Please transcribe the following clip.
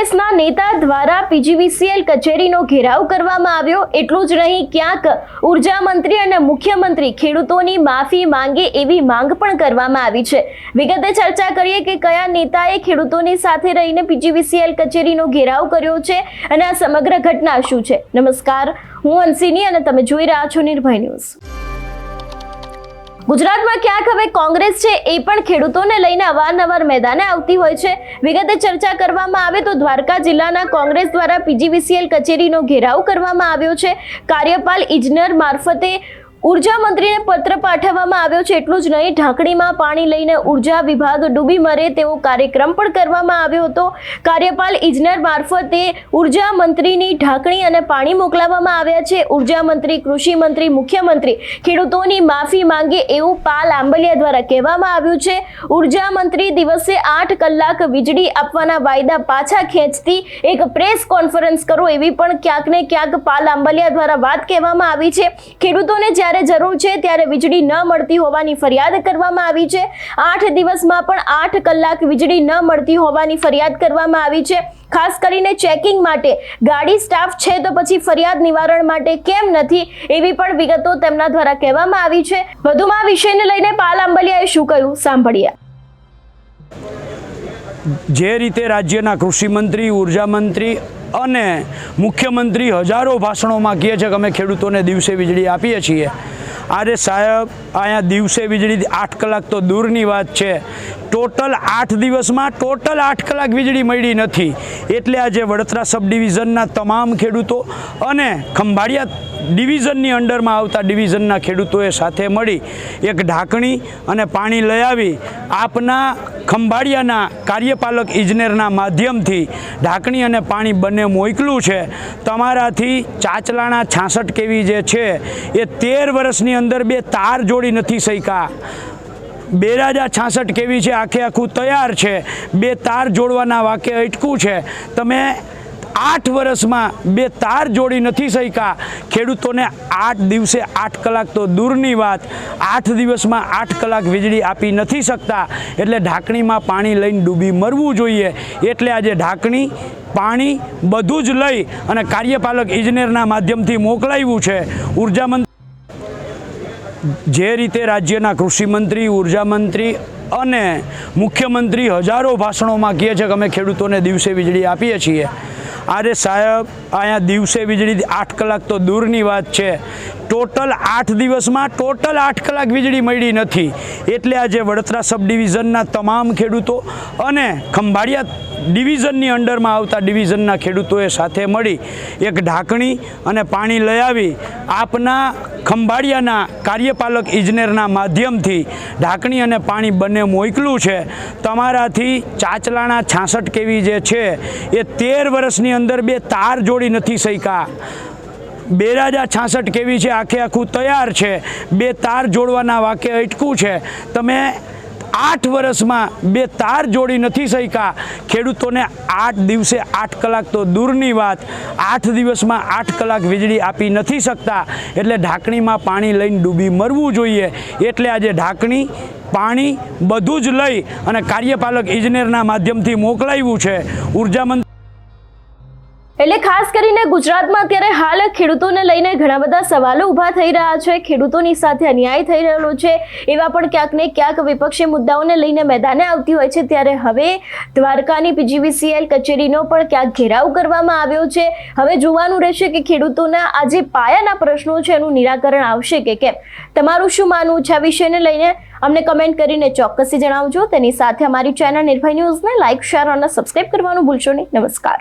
કોંગ્રેસના નેતા દ્વારા પીજીવીસીએલ કચેરીનો ઘેરાવ કરવામાં આવ્યો. એટલું જ નહીં, ક્યાંક ઊર્જા મંત્રી અને મુખ્યમંત્રી ખેડૂતોની માફી માંગે એવી માંગ પણ કરવામાં આવી છે. વિગતે ચર્ચા કરીએ કે કયા નેતાએ ખેડૂતોની સાથે રહીને પીજીવીસીએલ કચેરીનો ઘેરાવ કર્યો છે અને આ સમગ્ર ઘટના શું છે? નમસ્કાર, હું અંશિની અને તમે જોઈ રહ્યા છો નિર્ભય ન્યૂઝ. ગુજરાતમાં ક્યાંક હવે કોંગ્રેસ છે એ પણ ખેડૂતોને લઈને અવારનવાર મેદાને આવતી હોય છે. વિગતે ચર્ચા કરવામાં આવે તો દ્વારકા જિલ્લાના કોંગ્રેસ દ્વારા પીજીવીસીએલ કચેરીનો ઘેરાવ કરવામાં આવ્યો છે. કાર્યપાલ ઇજનેર મારફતે ઊર્જા મંત્રીને પત્ર પાઠવવામાં આવ્યો છે, એટલું જ નહીં, ઢાંકણીમાં પાણી લઈને ઊર્જા વિભાગ ડૂબી મરે તેવો કાર્યક્રમ પણ કરવામાં આવ્યો હતો. કાર્યપાલ ઇજનેર મારફતે ઊર્જા મંત્રીની ઢાંકણી અને પાણી મોકલાવવામાં આવ્યા છે. ઊર્જા મંત્રી, કૃષિ મંત્રી, મુખ્યમંત્રી ખેડૂતોની માફી માંગે એવું પાલ આંબલિયા દ્વારા કહેવામાં આવ્યું છે. ઊર્જા મંત્રી દિવસે આઠ કલાક વીજળી આપવાના વાયદા પાછા ખેંચતી એક પ્રેસ કોન્ફરન્સ કરો એવી પણ ક્યાંક ને ક્યાંક પાલ આંબલિયા દ્વારા વાત કહેવામાં આવી છે. ખેડૂતોને જ્યારે જરૂર છે ત્યારે વીજળી ન મળતી હોવાની ફરિયાદ કરવામાં આવી છે. આઠ દિવસમાં પણ આઠ કલાક વીજળી ન મળતી હોવાની ફરિયાદ કરવામાં આવી છે. ખાસ કરીને ચેકિંગ માટે ગાડી સ્ટાફ છે તો પછી ફરિયાદ નિવારણ માટે કેમ નથી એવી પણ વિગતો તેમના દ્વારા કહેવામાં આવી છે. વધુમાં વિષયને લઈને પાલ આંબલિયાએ શું કહ્યું? સાંભળીએ. જે રીતે રાજ્યના કૃષિમંત્રી ઊર્જા મંત્રી અને મુખ્યમંત્રી હજારો ભાષણોમાં કહે છે કે અમે ખેડૂતોને દિવસે વીજળી આપીએ છીએ. આરે સાહેબ, અહીંયા દિવસે વીજળી આઠ કલાક તો દૂરની વાત છે. ટોટલ આઠ દિવસમાં ટોટલ આઠ કલાક વીજળી મળી નથી. એટલે આજે વડોદરા સબ ડિવિઝનના તમામ ખેડૂતો અને ખંભાળિયા ડિવિઝનની અંડરમાં આવતા ડિવિઝનના ખેડૂતોએ સાથે મળી એક ઢાંકણી અને પાણી લઈ આવી. આપના ખંભાળિયાના કાર્યપાલક ઇજનેરના માધ્યમથી ઢાંકણી અને પાણી બંને મોકલું છે. તમારાથી ચાચલાણા છાસઠ કેવી જે છે, એ તેર વર્ષની અંદર બે તાર જોડી નથી શક્યા બેરાજા છાસઠ કેવી છે, આખે આખું તૈયાર છે. બે તાર જોડવાના વાકે અટકું છે. તમે આઠ વર્ષમાં બે તાર જોડી નથી શક્યા. ખેડૂતોને આઠ દિવસે આઠ કલાક તો દૂરની વાત. આઠ દિવસમાં આઠ કલાક વીજળી આપી નથી શકતા. એટલે ઢાંકણીમાં પાણી લઈને ડૂબી મરવું જોઈએ. એટલે આજે ઢાંકણી, પાણી બધું જ લઈ અને કાર્યપાલક ઇજનેરના માધ્યમથી મોકલાવ્યું છે. ઉર્જામંત્રી જે રીતે રાજ્યના કૃષિમંત્રી ઉર્જામંત્રી અને મુખ્યમંત્રી હજારો ભાષણોમાં કહે છે કે અમે ખેડૂતોને દિવસે વીજળી આપીએ છીએ. આજે સાહેબ, અહીંયા દિવસે વીજળી આઠ કલાક તો દૂરની વાત છે. ટોટલ આઠ દિવસમાં ટોટલ આઠ કલાક વીજળી મળી નથી. એટલે આજે વડોદરા સબ ડિવિઝનના તમામ ખેડૂતો અને ખંભાળિયા ડિવિઝનની અંડરમાં આવતા ડિવિઝનના ખેડૂતોએ સાથે મળી એક ઢાંકણી અને પાણી લઈ આવી. આપના ખંભાળિયાના કાર્યપાલક ઇજનેરના માધ્યમથી ઢાંકણી અને પાણી બંને મોકલું છે. તમારાથી ચાચલાણા છાસઠ કેવી જે છે, એ તેર વર્ષની અંદર બે તાર જોડી નથી શક્યા બેરાજા છાસઠ કેવી છે, આખે આખું તૈયાર છે. બે તાર જોડવાના વાક્ય અટકું છે. તમે આઠ વર્ષમાં બે તાર જોડી નથી શક્યા ખેડૂતોને આઠ દિવસે આઠ કલાક તો દૂરની વાત. આઠ દિવસમાં આઠ કલાક વીજળી આપી નથી શકતા. એટલે ઢાંકણીમાં પાણી લઈને ડૂબી મરવું જોઈએ. એટલે આજે ઢાંકણી, પાણી બધું જ લઈ અને કાર્યપાલક ઇજનેરના માધ્યમથી મોકલાવ્યું છે. ઊર્જા મંત્રી એટલે ખાસ કરીને ગુજરાતમાં અત્યારે હાલ ખેડૂતોને લઈને ઘણા બધા સવાલો ઊભા થઈ રહ્યા છે. ખેડૂતોની સાથે અન્યાય થઈ રહેલો છે. એવા પણ ક્યાંક ને ક્યાંક વિપક્ષી મુદ્દાઓને લઈને મેદાને આવતી હોય છે. ત્યારે હવે દ્વારકાની પીજીવીસીએલ કચેરીનો પણ ક્યાંક ઘેરાવ કરવામાં આવ્યો છે. હવે જોવાનું રહેશે કે ખેડૂતોના આ જે પાયાના પ્રશ્નો છે. એનું નિરાકરણ આવશે કે કેમ? તમારું શું માનવું છે આ વિષયને લઈને? અમને કમેન્ટ કરીને ચોક્કસથી જણાવજો. તેની સાથે અમારી ચેનલ નિર્ભય ન્યૂઝને લાઇક શેર અને સબસ્ક્રાઇબ કરવાનું ભૂલશો નહીં. નમસ્કાર.